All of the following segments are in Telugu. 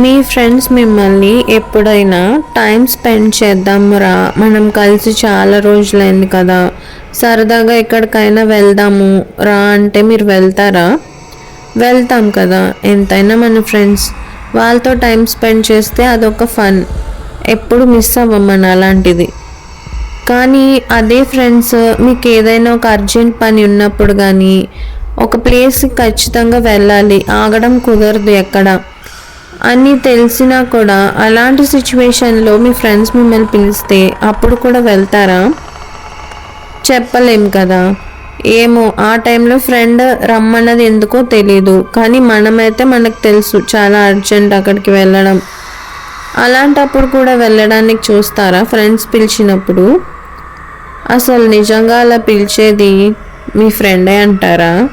మీ ఫ్రెండ్స్ మిమ్మల్ని ఎప్పుడైనా టైం స్పెండ్ చేద్దామురా మనం కలిసి చాలా రోజులైంది కదా. సరదాగా ఎక్కడికైనా వెళ్దాము. రా అంటే మీరు వెళ్తారా? వెళ్తాం కదా. ఎంతైనా మన ఫ్రెండ్స్. వాళ్ళతో టైం స్పెండ్ చేస్తే అదొక ఫన్. ఎప్పుడు మిస్ అవ్వమని అలాంటిది. కానీ అదే ఫ్రెండ్స్ మీకు ఏదైనా ఒక అర్జెంట్ పని ఉన్నప్పుడు కానీ ఒక ప్లేస్కి ఖచ్చితంగా వెళ్ళాలి. ఆగడం కుదరదు ఎక్కడ. అని తెలిసినా కూడా అలాంటి సిచ్యువేషన్లో మీ ఫ్రెండ్స్ మిమ్మల్ని పిలిస్తే అప్పుడు కూడా వెళ్తారా? చెప్పలేం కదా. ఏమో ఆ టైంలో ఫ్రెండ్ రమ్మన్నది ఎందుకో తెలీదు. కానీ మనమైతే మనకు తెలుసు చాలా అర్జెంట్ అక్కడికి వెళ్ళడం. అలాంటప్పుడు కూడా వెళ్ళడానికి చూస్తారా ఫ్రెండ్స్ పిలిచినప్పుడు? అసలు నిజంగా అలా పిలిచేది మీ ఫ్రెండే అంటారా?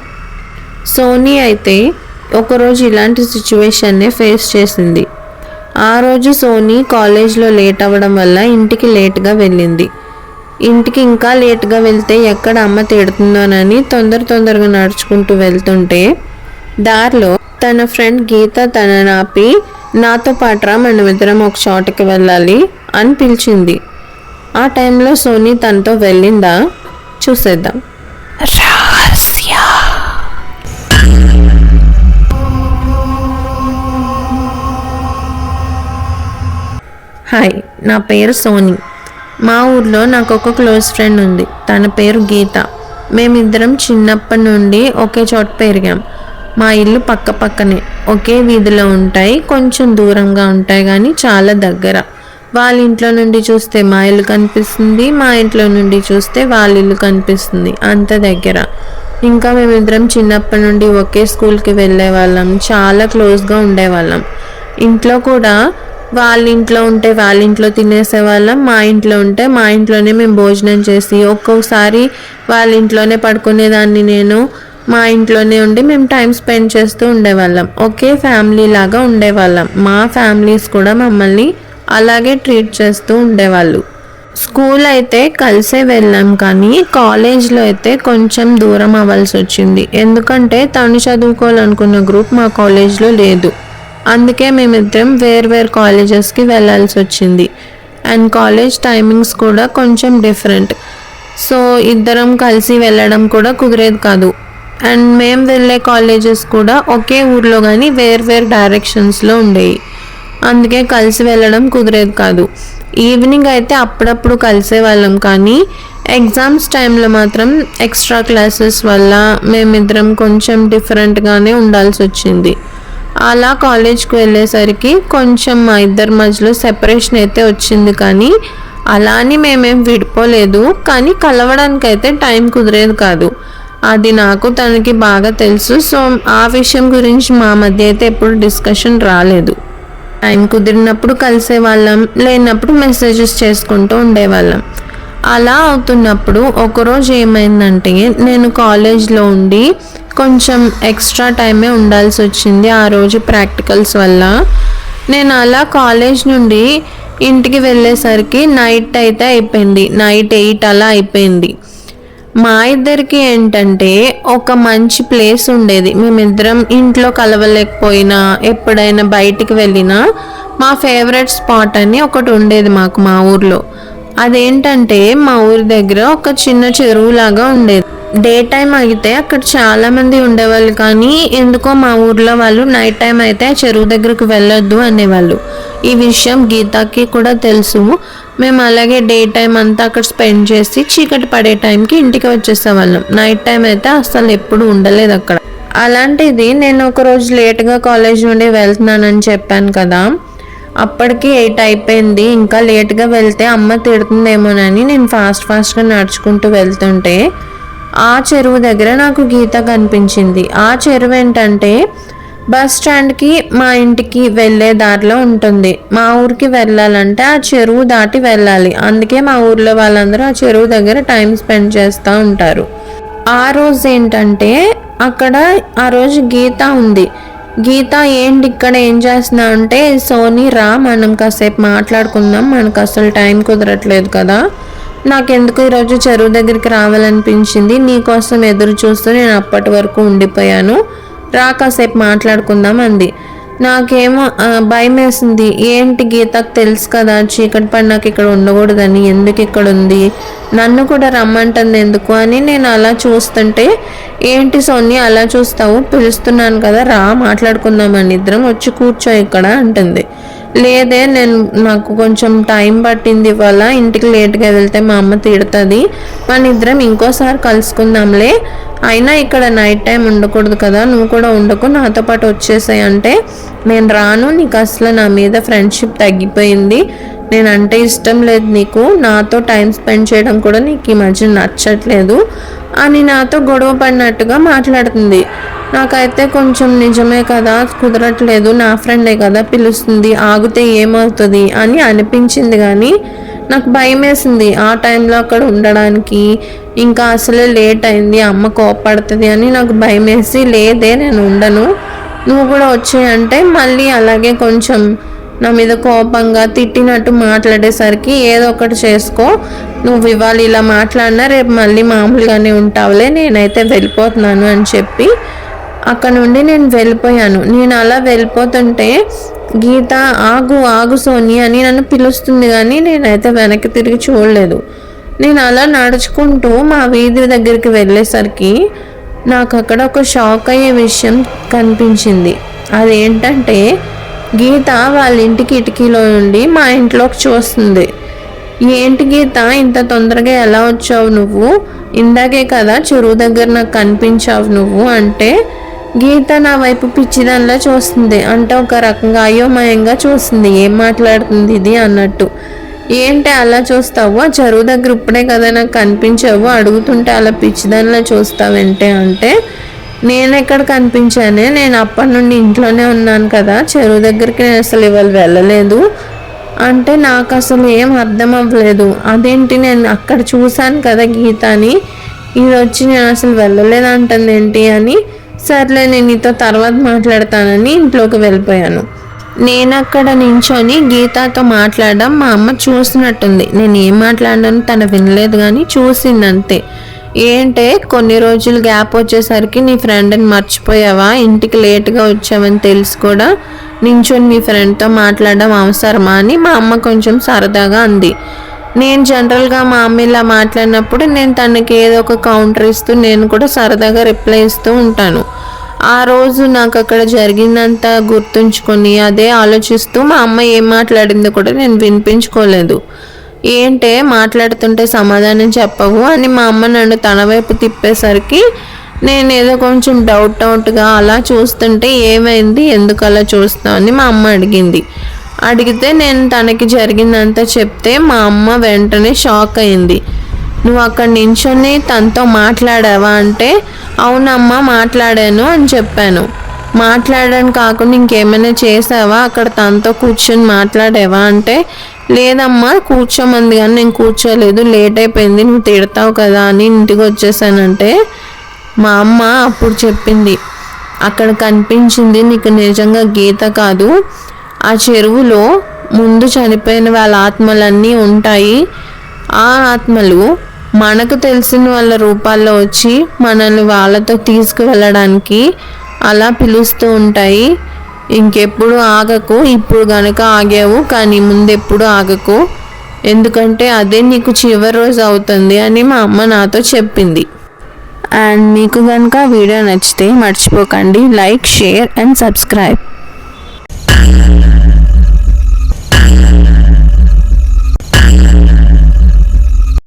సోనీ అయితే ఒకరోజు ఇలాంటి సిచ్యువేషన్నే ఫేస్ చేసింది. ఆ రోజు సోనీ కాలేజ్లో లేట్ అవ్వడం వల్ల ఇంటికి లేట్గా వెళ్ళింది. ఇంటికి ఇంకా లేట్గా వెళ్తే ఎక్కడ అమ్మ తిడుతుందోనని తొందర తొందరగా నడుచుకుంటూ వెళ్తుంటే దారిలో తన ఫ్రెండ్ గీత తనని ఆపి నాతో పాటురా మనమిద్దరం ఒక చోటకి వెళ్ళాలి అని పిలిచింది. ఆ టైంలో సోనీ తనతో వెళ్ళిందా? చూసేద్దాం. హాయ్ నా పేరు సోనీ. మా ఊర్లో నాకు ఒక క్లోజ్ ఫ్రెండ్ ఉంది. తన పేరు గీత. మేమిద్దరం చిన్నప్పటి నుండి ఒకే చోట పెరిగాం. మా ఇల్లు పక్క పక్కనే. ఒకే వీధిలో ఉంటాయి కొంచెం దూరంగా ఉంటాయి కానీ చాలా దగ్గర. వాళ్ళ ఇంట్లో నుండి చూస్తే మా ఇల్లు కనిపిస్తుంది మా ఇంట్లో నుండి చూస్తే వాళ్ళ ఇల్లు కనిపిస్తుంది అంత దగ్గర. ఇంకా మేమిద్దరం చిన్నప్పటి నుండి ఒకే స్కూల్కి వెళ్ళే వాళ్ళం చాలా క్లోజ్గా ఉండేవాళ్ళం. ఇంట్లో కూడా వాళ్ళ ఇంట్లో ఉంటే వాళ్ళ ఇంట్లో తినేసేవాళ్ళం మా ఇంట్లో ఉంటే మా ఇంట్లోనే మేము భోజనం చేసి ఒక్కొక్కసారి వాళ్ళ ఇంట్లోనే పడుకునేదాన్ని నేను మా ఇంట్లోనే ఉండి మేము టైం స్పెండ్ చేస్తూ ఉండేవాళ్ళం. ఒకే ఫ్యామిలీ లాగా ఉండేవాళ్ళం. మా ఫ్యామిలీస్ కూడా మమ్మల్ని అలాగే ట్రీట్ చేస్తూ ఉండేవాళ్ళు. స్కూల్ అయితే కలిసే వెళ్ళాం కానీ కాలేజ్లో అయితే కొంచెం దూరం అవ్వాల్సి వచ్చింది. ఎందుకంటే తను చదువుకోవాలనుకున్న గ్రూప్ మా కాలేజ్లో లేదు. అందుకే మేమిద్దరం వేరు వేరు కాలేజెస్కి వెళ్ళాల్సి వచ్చింది. అండ్ కాలేజ్ టైమింగ్స్ కూడా కొంచెం డిఫరెంట్ సో ఇద్దరం కలిసి వెళ్ళడం కూడా కుదిరేది కాదు. అండ్ మేము వెళ్ళే కాలేజెస్ కూడా ఒకే ఊర్లో కానీ వేరు వేరు డైరెక్షన్స్లో ఉండేవి అందుకే కలిసి వెళ్ళడం కుదిరేది కాదు. ఈవినింగ్ అయితే అప్పుడప్పుడు కలిసే వాళ్ళం కానీ ఎగ్జామ్స్ టైంలో మాత్రం ఎక్స్ట్రా క్లాసెస్ వల్ల మేమిద్దరం కొంచెం డిఫరెంట్గానే ఉండాల్సి వచ్చింది. అలా కాలేజ్కి వెళ్ళేసరికి కొంచెం మా ఇద్దరి మధ్యలో సెపరేషన్ అయితే వచ్చింది కానీ అలా అని మేమేం విడిపోలేదు. కానీ కలవడానికి అయితే టైం కుదిరేది కాదు. అది నాకు తనకి బాగా తెలుసు. సో ఆ విషయం గురించి మా మధ్య అయితే ఎప్పుడు డిస్కషన్ రాలేదు. టైం కుదిరినప్పుడు కలిసే వాళ్ళం లేనప్పుడు మెసేజెస్ చేసుకుంటూ ఉండేవాళ్ళం. అలా అవుతున్నప్పుడు ఒకరోజు ఏమైందంటే నేను కాలేజ్లో ఉండి కొంచెం ఎక్స్ట్రా టైమే ఉండాల్సి వచ్చింది ఆ రోజు ప్రాక్టికల్స్ వల్ల. నేను అలా కాలేజ్ నుండి ఇంటికి వెళ్ళేసరికి నైట్ అయితే అయిపోయింది. నైట్ ఎయిట్ అలా అయిపోయింది. మా ఇద్దరికి ఏంటంటే ఒక మంచి ప్లేస్ ఉండేది. మేమిద్దరం ఇంట్లో కలవలేకపోయినా ఎప్పుడైనా బయటికి వెళ్ళినా మా ఫేవరెట్ స్పాట్ అని ఒకటి ఉండేది మాకు మా ఊర్లో. అదేంటంటే మా ఊరి దగ్గర ఒక చిన్న చెరువు లాగా ఉండేది. డే టైం అయితే అక్కడ చాలా మంది ఉండేవాళ్ళు కానీ ఎందుకో మా ఊర్లో వాళ్ళు నైట్ టైం అయితే ఆ చెరువు దగ్గరకు వెళ్ళొద్దు అనేవాళ్ళు. ఈ విషయం గీతాకి కూడా తెలుసు. మేము అలాగే డే టైం అంతా అక్కడ స్పెండ్ చేసి చీకటి పడే టైంకి ఇంటికి వచ్చేసేవాళ్ళం. నైట్ టైం అయితే అసలు ఎప్పుడు ఉండలేదు అక్కడ. అలాంటిది నేను ఒకరోజు లేట్గా కాలేజ్ నుండి వెళ్తున్నానని చెప్పాను కదా. అప్పటికి ఎయిట్ అయిపోయింది. ఇంకా లేట్గా వెళ్తే అమ్మ తిడుతుందేమోనని నేను ఫాస్ట్ ఫాస్ట్గా నడుచుకుంటూ వెళ్తుంటే ఆ చెరువు దగ్గర నాకు గీత కనిపించింది. ఆ చెరువు ఏంటంటే బస్ స్టాండ్కి మా ఇంటికి వెళ్ళే దారిలో ఉంటుంది. మా ఊరికి వెళ్ళాలంటే ఆ చెరువు దాటి వెళ్ళాలి. అందుకే మా ఊర్లో వాళ్ళందరూ ఆ చెరువు దగ్గర టైం స్పెండ్ చేస్తూ ఉంటారు. ఆ రోజు ఏంటంటే అక్కడ ఆ రోజు గీత ఉంది. గీత ఏంటి ఇక్కడ ఏం చేస్తున్నా అంటే సోనీ రా మనం కాసేపు మాట్లాడుకుందాం మనకు అసలు టైం కుదరట్లేదు కదా. నాకెందుకు ఈరోజు చెరువు దగ్గరికి రావాలనిపించింది? నీకోసం ఎదురు చూస్తూ నేను అప్పటి వరకు ఉండిపోయాను. రా కాసేపు మాట్లాడుకుందాం అంది. నాకేమో భయం వేసింది ఏంటి గీతకు తెలుసు కదా చీకటి పడి నాకు ఇక్కడ ఉండకూడదని ఎందుకు ఇక్కడ ఉంది? నన్ను కూడా రమ్మంటుంది ఎందుకు అని నేను అలా చూస్తుంటే ఏంటి సోని అలా చూస్తావు? పిలుస్తున్నాను కదా రా మాట్లాడుకుందామని. ఇద్దరం వచ్చి కూర్చో ఇక్కడ అంటుంది. లేదే నేను నాకు కొంచెం టైం పట్టింది ఇవాళ. ఇంటికి లేట్గా వెళ్తే మా అమ్మ తిడుతుంది. మన ఇద్దరం ఇంకోసారి కలుసుకుందాంలే. అయినా ఇక్కడ నైట్ టైం ఉండకూడదు కదా. నువ్వు కూడా ఉండకు నాతో పాటు వచ్చేసాయి అంటే. నేను రాను నీకు అసలు నా మీద ఫ్రెండ్షిప్ తగ్గిపోయింది. నేనంటే ఇష్టం లేదు నీకు. నాతో టైం స్పెండ్ చేయడం కూడా నీకు ఈ మధ్య నచ్చట్లేదు అని నాతో గొడవ పడినట్టుగా మాట్లాడుతుంది. నాకైతే కొంచెం నిజమే కదా కుదరట్లేదు నా ఫ్రెండే కదా పిలుస్తుంది ఆగితే ఏమవుతుంది అని అనిపించింది కానీ నాకు భయం వేసింది ఆ టైంలో అక్కడ ఉండడానికి ఇంకా అసలే లేట్ అయింది అమ్మ కోపడుతుంది అని నాకు భయం వేసి లేదే నేను ఉండను నువ్వు కూడా వచ్చాయంటే మళ్ళీ అలాగే కొంచెం నా మీద కోపంగా తిట్టినట్టు మాట్లాడేసరికి ఏదో ఒకటి చేసుకో. నువ్వు ఇవాళ ఇలా మాట్లాడినా రేపు మళ్ళీ మామూలుగానే ఉంటావులే నేనైతే వెళ్ళిపోతున్నాను అని చెప్పి అక్కడ నుండి నేను వెళ్ళిపోయాను. నేను అలా వెళ్ళిపోతుంటే గీత ఆగు ఆగు సోని అని నన్ను పిలుస్తుంది కానీ నేనైతే వెనక్కి తిరిగి చూడలేదు. నేను అలా నడుచుకుంటూ మా వీధి దగ్గరికి వెళ్ళేసరికి నాకు అక్కడ ఒక షాక్ అయ్యే విషయం కనిపించింది. అదేంటంటే గీత వాళ్ళ ఇంటి కిటికీలో నుండి మా ఇంట్లోకి చూస్తుంది. ఏంటి గీత ఇంత తొందరగా ఎలా వచ్చావు నువ్వు? ఇందాకే కదా చెరువు దగ్గర నాకు కనిపించావు నువ్వు అంటే గీత నా వైపు పిచ్చిదానిలా చూస్తుంది. అంటే ఒక రకంగా అయోమయంగా చూస్తుంది. ఏం మాట్లాడుతుంది ఇది? అన్నట్టు. ఏంటి అలా చూస్తావు? ఆ చెరువు దగ్గర ఇప్పుడే కదా నాకు కనిపించావు. అడుగుతుంటే అలా పిచ్చిదానిలా చూస్తావేంటే అంటే నేను ఎక్కడ కనిపించానే నేను అప్పటి నుండి ఇంట్లోనే ఉన్నాను కదా చెరువు దగ్గరికి నేను అసలు ఇవాళ వెళ్ళలేదు. అంటే నాకు అసలు ఏం అర్థం అవ్వలేదు. అదేంటి నేను అక్కడ చూశాను కదా గీతాని ఇది వచ్చి నేను అసలు వెళ్ళలేదు అంటుంది ఏంటి అని. సర్లే నేను నీతో తర్వాత మాట్లాడతానని ఇంట్లోకి వెళ్ళిపోయాను. నేను అక్కడ నించొని గీతాతో మాట్లాడడం మా అమ్మ చూసినట్టుంది. నేను ఏం మాట్లాడాను తను వినలేదు కానీ చూసింది అంతే ఏంటే కొన్ని రోజులు గ్యాప్ వచ్చేసరికి నీ ఫ్రెండ్ని మర్చిపోయావా? ఇంటికి లేట్గా వచ్చావని తెలిసి కూడా. నించొని మీ ఫ్రెండ్తో మాట్లాడడం అవసరమా అని మా అమ్మ కొంచెం సరదాగా అంది. నేను జనరల్గా మా అమ్మ ఇలా మాట్లాడినప్పుడు నేను తనకి ఏదో ఒక కౌంటర్ ఇస్తూ నేను కూడా సరదాగా రిప్లై ఇస్తూ ఉంటాను. ఆ రోజు నాకు అక్కడ జరిగిందంతా గుర్తుంచుకొని అదే ఆలోచిస్తూ మా అమ్మ ఏం మాట్లాడిందో కూడా నేను వినిపించుకోలేదు. ఏంటే మాట్లాడుతుంటే సమాధానం చెప్పవు అని మా అమ్మ నన్ను తన వైపు తిప్పేసరికి నేను ఏదో కొంచెం డౌట్ డౌట్గా అలా చూస్తుంటే ఏమైంది ఎందుకు అలా చూస్తావు అని మా అమ్మ అడిగింది. అడిగితే నేను తనకి జరిగిందంతా చెప్తే మా అమ్మ వెంటనే షాక్ అయింది. నువ్వు అక్కడ నించొని తనతో మాట్లాడావా? అంటే అవునమ్మా మాట్లాడాను అని చెప్పాను. మాట్లాడడం కాకుండా ఇంకేమైనా చేసావా? అక్కడ తనతో కూర్చొని మాట్లాడావా? అంటే లేదమ్మా కూర్చోమంది కానీ నేను కూర్చోలేదు లేట్ అయిపోయింది నువ్వు తిడతావు కదా అని ఇంటికి వచ్చేసానంటే మా అమ్మ అప్పుడు చెప్పింది అక్కడ కనిపించింది నీకు నిజంగా గీత కాదు. ఆ చెరువులో ముందు చనిపోయిన వాళ్ళ ఆత్మలన్నీ ఉంటాయి. ఆ ఆత్మలు మనకు తెలిసిన వాళ్ళ రూపాల్లో వచ్చి మనల్ని వాళ్ళతో తీసుకువెళ్ళడానికి అలా పిలుస్తూ ఉంటాయి. ఇంకెప్పుడు ఆగకు ఇప్పుడు గనక ఆగావు కానీ ముందెప్పుడు ఆగకు. ఎందుకంటే అదే నీకు చివరి రోజు అవుతుంది అని మా అమ్మ నాతో చెప్పింది. అండ్ మీకు కనుక వీడియో నచ్చితే మర్చిపోకండి. Like share and subscribe.